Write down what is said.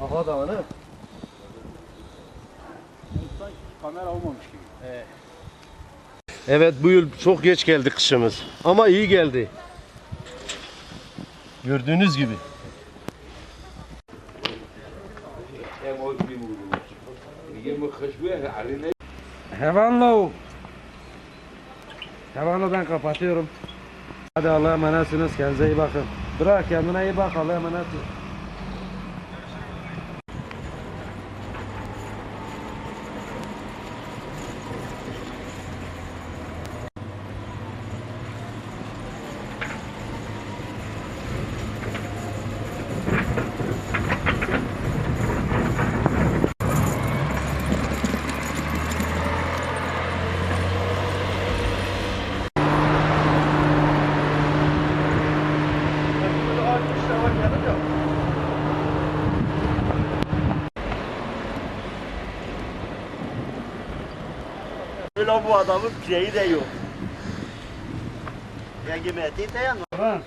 Kafa Dağı'nı. Kamera olmamış gibi. Evet bu yıl çok geç geldi kışımız. Ama iyi geldi. Gördüğünüz gibi. Hevanlo. Hevanlo ben kapatıyorum. Hadi Allah'a emanetsiniz. Kendinize iyi bakın. Bırak kendine iyi bak. Allah'a emanet. Öyle bu adamın şeyi de yok. Ya de yanmıyor. Lan